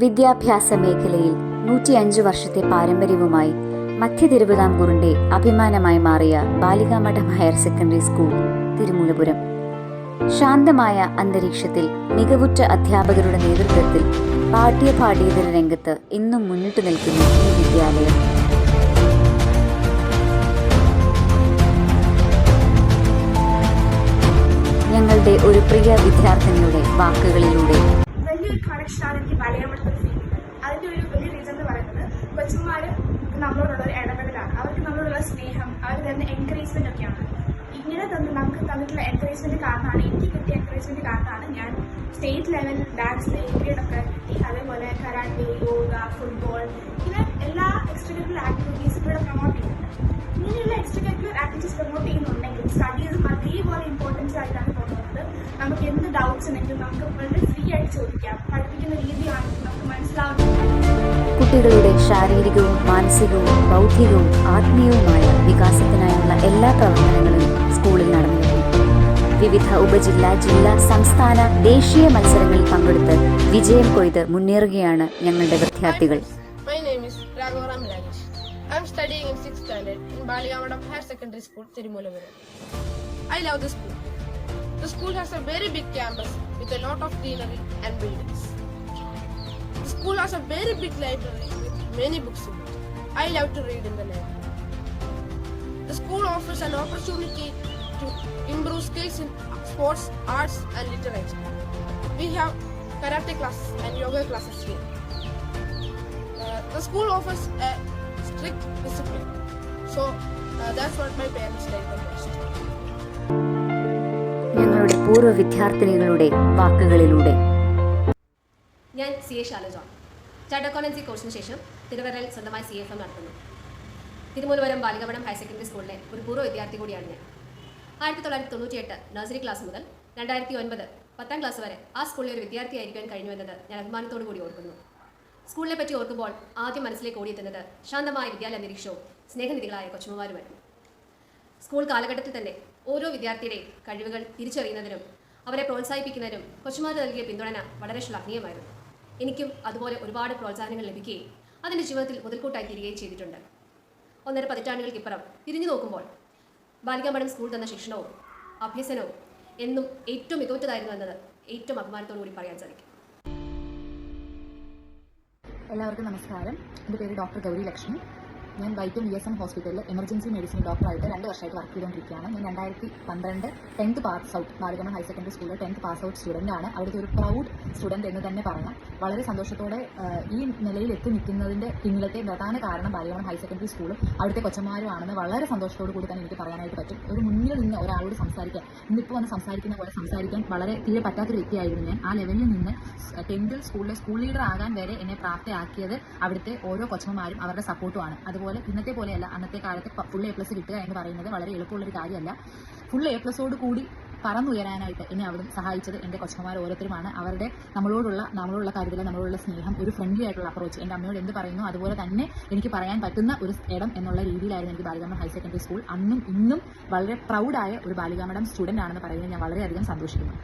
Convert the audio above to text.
വിദ്യാഭ്യാസ മേഖലയിൽ നൂറ്റിയഞ്ച് വർഷത്തെ പാരമ്പര്യവുമായി മധ്യ തിരുവിതാംകൂറിന്റെ അഭിമാനമായി മാറിയ Balikamadom higher secondary school Thirumoolapuram. ശാന്തമായ അന്തരീക്ഷത്തിൽ മികവുറ്റ അധ്യാപകരുടെ നേതൃത്വത്തിൽ പാഠ്യപാഠ്യേതര രംഗത്ത് ഇന്നും മുന്നിട്ട് നിൽക്കുന്നു ഈ വിദ്യാലയം. ഞങ്ങളുടെ ഒരു പ്രിയ വിദ്യാർത്ഥിനിയുടെ വാക്കുകളിലൂടെ വലിയൊരു കണക്ഷനാണ് എനിക്ക് മലയാളത്തിൽ ഫീൽ ചെയ്യുന്നത് അതിന്റെ ഒരു വലിയ റീസൺ എന്ന് പറയുന്നത് കൊച്ചുമാര് നമ്മളോടുള്ള ഒരു ഇടപെടലാണ്. അവർക്ക് നമ്മളോടുള്ള സ്നേഹം അവർ തരുന്ന എൻകറേജ്മെന്റ് ഒക്കെയാണ്. ഇങ്ങനെ തന്നെ നമുക്ക് തന്നിട്ടുള്ള എൻകറേജ്മെന്റ് കാരണമാണ് എനിക്ക് കിട്ടിയ എൻകറേജ്മെന്റ് കാരണമാണ് ഞാൻ സ്റ്റേറ്റ് ലെവലിൽ ഡാൻസിൽ ഒക്കെ കിട്ടി അതേപോലെ കരാട്ടെ യോഗ ഫുട്ബോൾ ഇങ്ങനെ എല്ലാ എക്സ്ട്രാ കരിക്കുലർ ആക്ടിവിറ്റീസും ഇവിടെ പ്രൊമോട്ട് ചെയ്യുന്നുണ്ട് ഇങ്ങനെയുള്ള എക്സ്ട്രാ കരിക്കുലർ ആക്ടിവിറ്റീസ് പ്രൊമോട്ട് ചെയ്യുന്നുണ്ടെങ്കിൽ സ്റ്റഡീസും അതേപോലെ ഇമ്പോർട്ടൻസ് ആയിട്ടാണ് ഡൗട്ട്സ് ഉണ്ടെങ്കിലും നമുക്ക് വളരെ ഫ്രീ ആയിട്ട് ചോദിക്കാം പഠിപ്പിക്കുന്ന രീതിയാണെങ്കിൽ നമുക്ക് മനസ്സിലാവുന്നില്ല കുട്ടികളുടെ ശാരീരികവും മാനസികവും ബൗദ്ധികവും ആത്മീയവുമായ വികാസത്തിനായുള്ള എല്ലാ പ്രവർത്തനങ്ങളും സ്കൂളിൽ നടന്നു വിവിധ ഉപജില്ല ജില്ലാ സംസ്ഥാന ദേശീയ മത്സരങ്ങളിൽ പങ്കെടുത്ത് വിജയം കൊയ്ത് മുന്നേറുകയാണ് ഞങ്ങളുടെ വിദ്യാർത്ഥികൾ My name is Raghuram Rajesh. I'm studying in 6th standard in Baligamadam Higher Secondary School, Tirumulavuram. I love this school. The school has a very big campus with a lot of greenery and buildings. The school has a very big library with many books in it. I love to read in the library. The school offers an opportunity to improve skills in sports, arts, and literature. We have karate classes and yoga classes here. Uh, the school offers a strict discipline. So uh, that's what my parents like the most. പൂർവ വിദ്യാർത്ഥിനികളുടെ വാക്കുകളിലൂടെ. ഞാൻ C A chart accountancy കോഴ്സിന് ശേഷം തിരുവരയിൽ സ്വന്തമായി C F M നടത്തുന്നു. Thirumoolapuram ബാലികവണം higher secondary സ്കൂളിലെ ഒരു പൂർവ വിദ്യാർത്ഥി കൂടിയാണ് ഞാൻ. ആയിരത്തി തൊള്ളായിരത്തി നഴ്സറി ക്ലാസ് മുതൽ രണ്ടായിരത്തി ഒൻപത് പത്താം ക്ലാസ് വരെ ആ സ്കൂളിലെ ഒരു വിദ്യാർത്ഥിയായിരിക്കാൻ കഴിഞ്ഞുവെന്നത് ഞാൻ അഭിമാനത്തോടു കൂടി ഓർക്കുന്നു. സ്കൂളിനെ പറ്റി ഓർക്കുമ്പോൾ ആദ്യം മനസ്സിലേക്ക് ഓടിയെത്തുന്നത് ശാന്തമായ വിദ്യാലയ അന്തരീക്ഷവും സ്നേഹനിധികളായ കൊച്ചുമ്മമാരുമായിരുന്നു. സ്കൂൾ കാലഘട്ടത്തിൽ തന്നെ ഓരോ വിദ്യാർത്ഥിയുടെയും കഴിവുകൾ തിരിച്ചറിയുന്നതിനും അവരെ പ്രോത്സാഹിപ്പിക്കുന്നതിനും കൊച്ചുമാർ നൽകിയ പിന്തുണന വളരെ ശ്ലാഘനീയമായിരുന്നു. എനിക്കും അതുപോലെ ഒരുപാട് പ്രോത്സാഹനങ്ങൾ ലഭിക്കുകയും അതിന്റെ ജീവിതത്തിൽ മുതൽക്കൂട്ടായി തീരുകയും ചെയ്തിട്ടുണ്ട്. ഒന്നര പതിറ്റാണ്ടുകൾക്ക് പതിറ്റാണ്ടുകൾക്കിപ്പുറം തിരിഞ്ഞു നോക്കുമ്പോൾ ബാലികാമഠം സ്കൂൾ തന്ന ശിക്ഷണവും അഭ്യസനവും എന്നും ഏറ്റവും മികവുറ്റതായിരുന്നു എന്നത് ഏറ്റവും അഭിമാനത്തോടു കൂടി പറയാൻ സാധിക്കും. എല്ലാവർക്കും നമസ്കാരം. എന്റെ പേര് ഡോക്ടർ ഗൗരി ലക്ഷ്മി. ഞാൻ വൈക്കം ഇ എസ് എം ഹോസ്പിറ്റലിൽ എമർജൻസി മെഡിസിൻ ഡോക്ടറായിട്ട് രണ്ട് വർഷമായിട്ട് വർക്ക് ചെയ്തുകൊണ്ടിരിക്കുകയാണ്. ഞാൻ രണ്ടായിരത്തി പന്ത്രണ്ട് ടെൻത്ത് പാസ് ഔട്ട് ബാലഗമൺ ഹയർ സെക്കൻഡറി സ്കൂളിൽ ടെൻത്ത് പാസ് ഔട്ട് സ്റ്റുഡന്റ് ആണ്. അവിടുത്തെ ഒരു പ്രൗഡ് സ്റ്റുഡന്റ് എന്ന് തന്നെ പറയാം. വളരെ സന്തോഷത്തോടെ ഈ നിലയിൽ എത്തി നിൽക്കുന്നതിന്റെ പിന്നിലത്തെ പ്രധാന കാരണം ബാലഗമൺ ഹയർ സെക്കൻഡറി സ്കൂളും അവിടുത്തെ കൊച്ചന്മാരുമാണെന്ന് വളരെ സന്തോഷത്തോടു കൂടി തന്നെ എനിക്ക് പറയാനായിട്ട് പറ്റും. ഒരു മുന്നിൽ നിന്ന് ഒരാളോട് സംസാരിക്കാൻ ഇന്നിപ്പോൾ വന്ന് സംസാരിക്കുന്ന പോലെ സംസാരിക്കാൻ വളരെ തീരെ പറ്റാത്തൊരു വ്യക്തിയായിരുന്നു ഞാൻ. ആ ലെവലിൽ നിന്ന് ടെൻത്തിൽ സ്കൂളിലെ സ്കൂൾ ലീഡർ ആകാൻ വരെ എന്നെ പ്രാപ്തയാക്കിയത് അവിടുത്തെ ഓരോ കൊച്ചന്മാരും അവരുടെ സപ്പോർട്ടുമാണ് അതുപോലെ ഇന്നത്തെ പോലെയല്ല. അന്നത്തെ കാലത്ത് ഫുൾ എ പ്ലസ് കിട്ടുക എന്ന് പറയുന്നത് വളരെ എളുപ്പമുള്ളൊരു കാര്യമല്ല. ഫുൾ എ പ്ലസോട് കൂടി പറന്നുയരാനായിട്ട് എന്നെ അവിടെ സഹായിച്ചത് എന്റെ കൊച്ചന്മാർ ഓരോരുത്തരുമാണ്. അവരുടെ നമ്മളോടുള്ള നമ്മളോടുള്ള കാര്യത്തിൽ നമ്മളോടുള്ള സ്നേഹം ഒരു ഫ്രണ്ട്ലി ആയിട്ടുള്ള അപ്രോച്ച് എന്റെ അമ്മയോട് എന്ത് പറയുന്നു അതുപോലെ തന്നെ എനിക്ക് പറയാൻ പറ്റുന്ന ഒരു ഇടം എന്നുള്ള രീതിയിലായിരുന്നു എനിക്ക് ബാലികാമഠം ഹയർ സെക്കൻഡറി സ്കൂൾ അന്നും ഇന്നും വളരെ പ്രൗഡായ ഒരു ബാലികാമഠം സ്റ്റുഡന്റ് ആണെന്ന് പറയുന്നത് ഞാൻ വളരെയധികം സന്തോഷിക്കുന്നു.